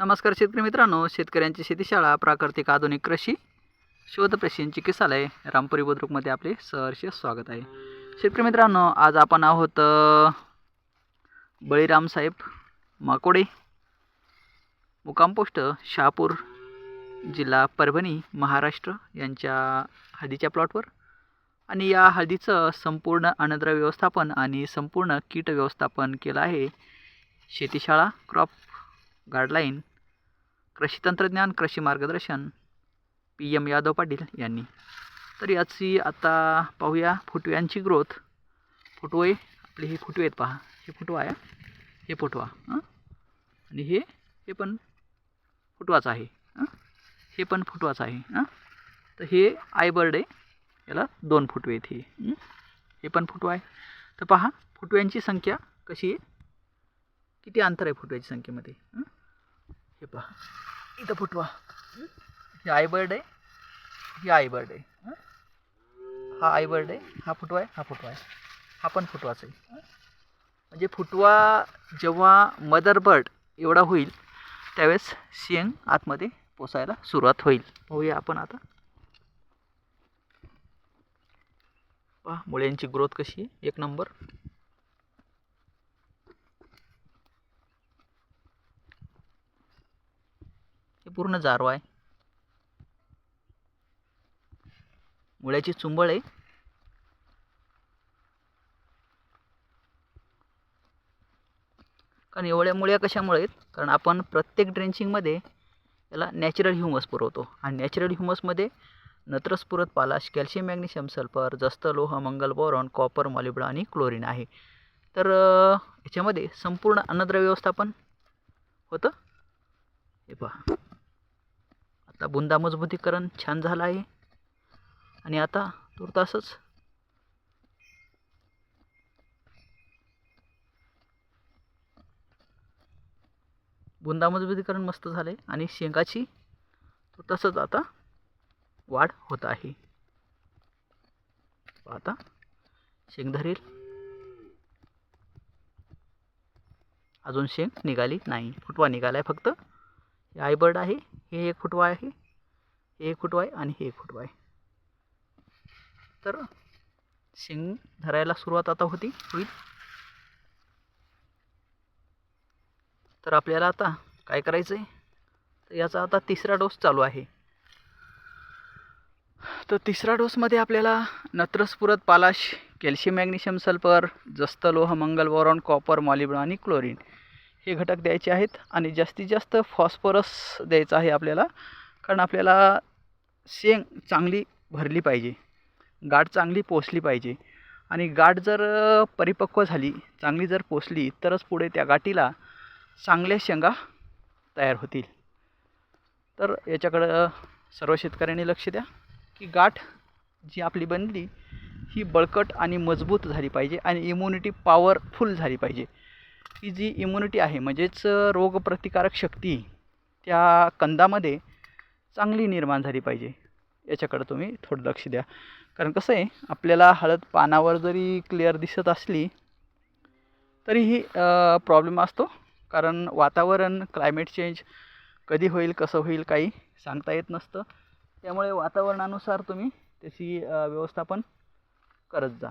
नमस्कार शेतकरी मित्रांनो शेतकऱ्यांची शेतीशाळा प्राकृतिक आधुनिक कृषी शोध प्रशिक्षण चिकित्सालय रामपुरी बुद्रुकमध्ये आपले सहर्ष स्वागत आहे. शेतकरी मित्रांनो आज आपण आहोत बळीरामसाहेब बळीराम साहेब माकोडे मुकाम पोस्ट शहापूर जिल्हा परभणी महाराष्ट्र यांच्या हळदीच्या प्लॉटवर आणि या हळदीचं संपूर्ण अन्नद्रव्य व्यवस्थापन आणि संपूर्ण कीट व्यवस्थापन केलं आहे. शेतीशाळा क्रॉप गाईडलाईन कृषी तंत्रज्ञान कृषी मार्गदर्शन. पी एम यादव पाटील यांनी. तर याची आता पाहूया फुटव्यांची ग्रोथ. फुटवे आपले हे फुटवे आहेत पहा. हे फुटवा आहे. हे फुटवा आणि हे हे पण फुटवाच आहे हे? पण फुटवाच आहे तर हे आयबर्ड आहे. याला दोन फुटवे आहेत हे हे? पण फुटवा आहे. तर पहा फुटव्यांची संख्या कशी आहे? किती अंतर आहे फुटव्याची संख्येमध्ये हे पहा. इथं फुटवा. हं? हे आयबर्ड आहे हे आयबर्ड आहे हा? हा आयबर्ड आहे हा फुटवा आहे हा फुटवा आहे. हा पण फुटवाच आहे. म्हणजे फुटवा जेव्हा मदर बर्ड एवढा होईल त्यावेळेस शेंग आतमध्ये पोसायला सुरुवात होईल. पाहूया आपण आता. पहा मुळ्यांची ग्रोथ कशी आहे. एक नंबर हे पूर्ण जारो आहे. मुळ्याची चुंबळ आहे. कारण एवढ्या मुळ्या कशामुळे आहेत? कारण आपण प्रत्येक ड्रेंचिंगमध्ये याला नॅचरल ह्युमस पुरवतो. आणि नॅचरल ह्युमसमध्ये नत्रस्फुरत पालाश कॅल्शियम मॅग्नेशियम सल्फर जस्त लोह मंगल बोरॉन कॉपर मॉलिब्डा आणि क्लोरीन आहे. तर याच्यामध्ये संपूर्ण अन्नद्रव्य व्यवस्थापन होतं? हे पहा. आता बुंदा मजबूतीकरण छान झालं आहे. आणि आता तुर्तासच बुंदा मजबूतीकरण मस्त झालं आहे आणि शेंगाची तुर्तासच आता वाढ होत आहे. आता शेंग धरेल. अजून शेंग निघाली नाही. फुटवा निघाला आहे फक्त. हे आयबर्ड आहे हे एक फुटवाय आहे हे एक फुटवाय आणि हे एक फुटवाय तर शेंग धरायला सुरुवात आता होती होईल. तर आपल्याला आता काय करायचं आहे तर याचा आता तिसरा डोस चालू आहे. तर तिसरा डोसमध्ये आपल्याला नत्रस्फुरत पालाश कॅल्शियम मॅग्नेशियम सल्फर जस्त लोह मंगल बोरॉन कॉपर मॉलिब्रॉन आणि क्लोरीन हे घटक द्यायचे आहेत आणि जास्तीत जास्त फॉस्फरस द्यायचं आहे आपल्याला. कारण आपल्याला शेंग चांगली भरली पाहिजे. गाठ चांगली पोचली पाहिजे. आणि गाठ जर परिपक्व झाली चांगली जर पोचली तरच पुढे त्या गाठीला चांगल्या शेंगा तयार होतील. तर याच्याकडं सर्व शेतकऱ्यांनी लक्ष द्या की गाठ जी आपली बनली ही बळकट आणि मजबूत झाली पाहिजे आणि इम्युनिटी पॉवरफुल झाली पाहिजे. ही जी इम्युनिटी आहे म्हणजेच रोगप्रतिकारक शक्ती त्या कंदामध्ये चांगली निर्माण झाली पाहिजे. याच्याकडं तुम्ही थोडं लक्ष द्या. कारण कसं आहे आपल्याला हळद पानावर जरी क्लिअर दिसत असली तरीही प्रॉब्लेम असतो. कारण वातावरण क्लायमेट चेंज कधी होईल कसं होईल काही सांगता येत नसतं. त्यामुळे वातावरणानुसार तुम्ही त्याची व्यवस्थापन करत जा.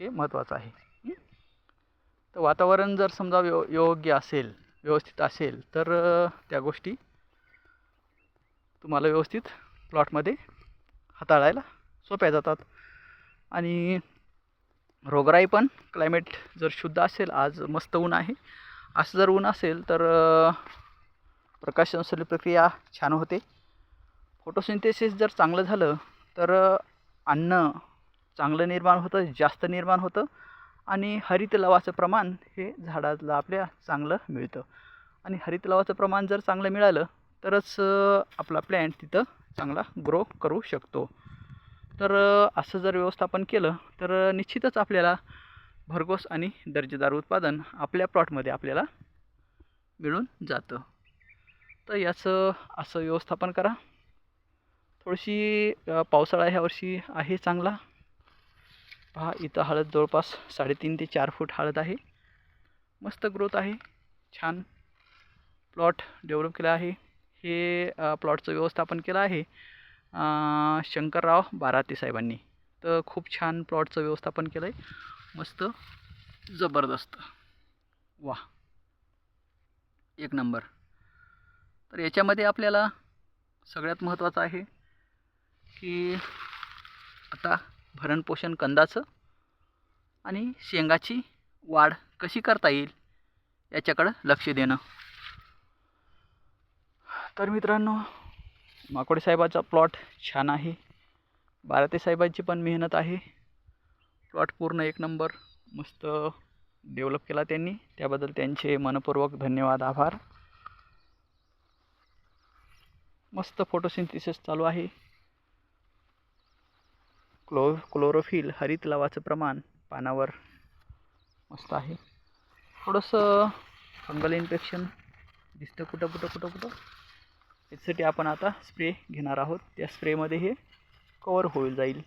हे महत्त्वाचं आहे. तर वातावरण जर समजा यो योग्य असेल व्यवस्थित असेल तर त्या गोष्टी तुम्हाला व्यवस्थित प्लॉटमध्ये हाताळायला सोप्या जातात. आणि रोगराई पण क्लायमेट जर शुद्ध असेल आज मस्त ऊन आहे. असं जर ऊन असेल तर अ, प्रकाश संश्लेषण प्रक्रिया छान होते. फोटोसिंथेसिस जर चांगलं झालं तर अन्न चांगलं निर्माण होतं जास्त निर्माण होतं. आणि हरित लवाचं प्रमाण हे झाडाला आपल्या चांगलं मिळतं. आणि हरित लवाचं प्रमाण जर चांगलं मिळालं तरच आपला प्लॅन्ट तिथं चांगला ग्रो करू शकतो. तर असं जर व्यवस्थापन केलं तर निश्चितच आपल्याला भरघोस आणि दर्जेदार उत्पादन आपल्या प्लॉटमध्ये आपल्याला मिळून जातं. तर याचं असं व्यवस्थापन करा. थोडीशी पावसाळा ह्या वर्षी आहे चांगला. पहा इथं हळद जवळपास साडेतीन ते चार फूट हळद आहे. मस्त ग्रोथ आहे. छान प्लॉट डेव्हलप केला आहे. हे प्लॉटचं व्यवस्थापन केलं आहे शंकरराव बाराती साहेबांनी. तर खूप छान प्लॉटचं व्यवस्थापन केलं आहे मस्त जबरदस्त. वा. एक नंबर तर याच्यामध्ये आपल्याला सगळ्यात महत्त्वाचं आहे की आता भरणपोषण कंदाचं आणि शेंगाची वाढ कशी करता येईल याच्याकडं लक्ष देणं. तर मित्रांनो माकोडे साहेबाचा प्लॉट छान आहे. बाराते साहेबांची पण मेहनत आहे. प्लॉट पूर्ण एक नंबर मस्त डेव्हलप केला त्यांनी. त्याबद्दल त्यांचे मनपूर्वक धन्यवाद आभार. मस्त फोटोसिंथिसिस चालू आहे. क्लो क्लोरोफिल हरित लवाचं प्रमाण पानावर मस्त आहे. थोडंसं फंगल इन्फेक्शन दिसतं कुठं कुठं कुठं कुठं. त्याच्यासाठी आपण आता स्प्रे घेणार आहोत. त्या स्प्रेमध्ये हे कवर होईल जाईल.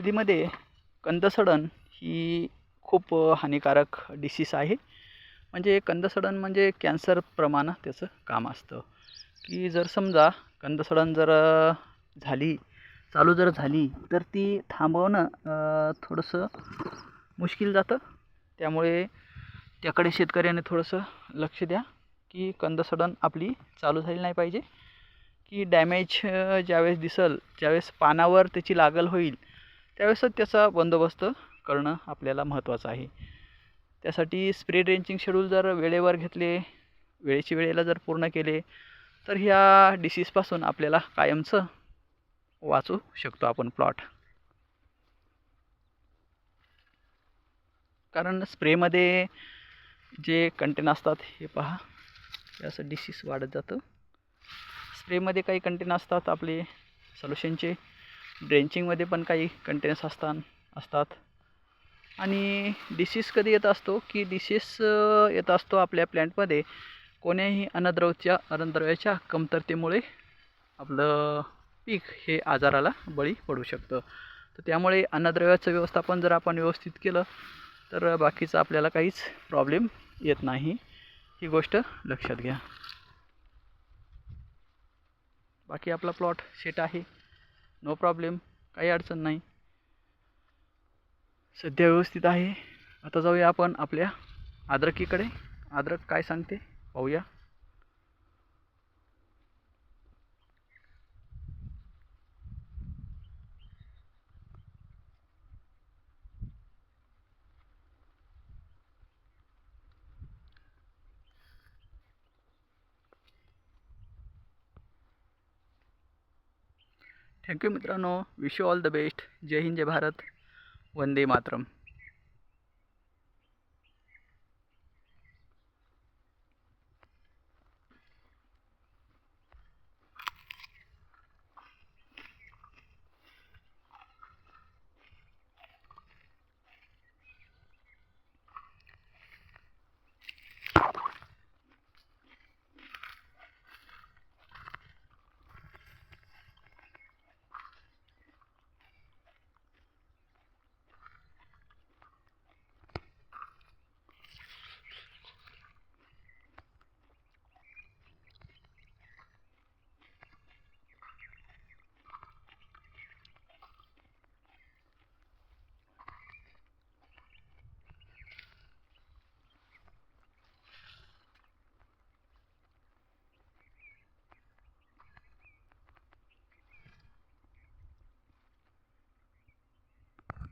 हळदीमध्ये कंदसडन ही खूप हानिकारक डिसीस आहे. म्हणजे कंदसडन म्हणजे कॅन्सर प्रमाण त्याचं काम असतं. की जर समजा कंदसडन जर झाली चालू जर झाली तर ती थांबवणं थोडंसं मुश्किल जातं. त्यामुळे त्याकडे शेतकऱ्याने थोडंसं लक्ष द्या की कंदसडन आपली चालू झाली नाही पाहिजे. की डॅमेज ज्यावेळेस दिसल ज्यावेळेस पानावर त्याची लागल होईल त्यावेळेसच त्याचा बंदोबस्त करणं आपल्याला महत्त्वाचं आहे. त्यासाठी स्प्रे ड्रेंचिंग शेड्यूल जर वेळेवर घेतले वेळेची वेळेला जर पूर्ण केले तर ह्या डिसीजपासून आपल्याला कायमचं वाचू शकतो आपण प्लॉट कारण स्प्रेमध्ये जे कंटेन असतात हे पहा. हे असं डिसीज वाढत जातं. स्प्रेमध्ये काही कंटेन असतात आपले सोल्युशनचे ड्रेंचिंगमध्ये पण काही कंटेन्स असतात असतात. आणि डिसीस कधी येत असतो? की डिसीस येत असतो आपल्या प्लॅन्टमध्ये कोण्याही अन्नद्रव्याच्या अन्नद्रव्याच्या कमतरतेमुळे आपलं पीक हे आजाराला बळी पडू शकतं. तर त्यामुळे अन्नद्रव्याचं व्यवस्थापन जर आपण व्यवस्थित केलं तर बाकीचं आपल्याला काहीच प्रॉब्लेम येत नाही. ही गोष्ट लक्षात घ्या. बाकी आपला प्लॉट सेट आहे. नो प्रॉब्लेम काही अडचण नाही. सध्या व्यवस्थित आहे. आता जाऊया आपण आपल्या अद्रकीकडे अद्रक काय सांगते? पाहूया. थँक्यू मित्रांनो. Wish you all the best जय हिंद जय भारत. वंदे मातरम.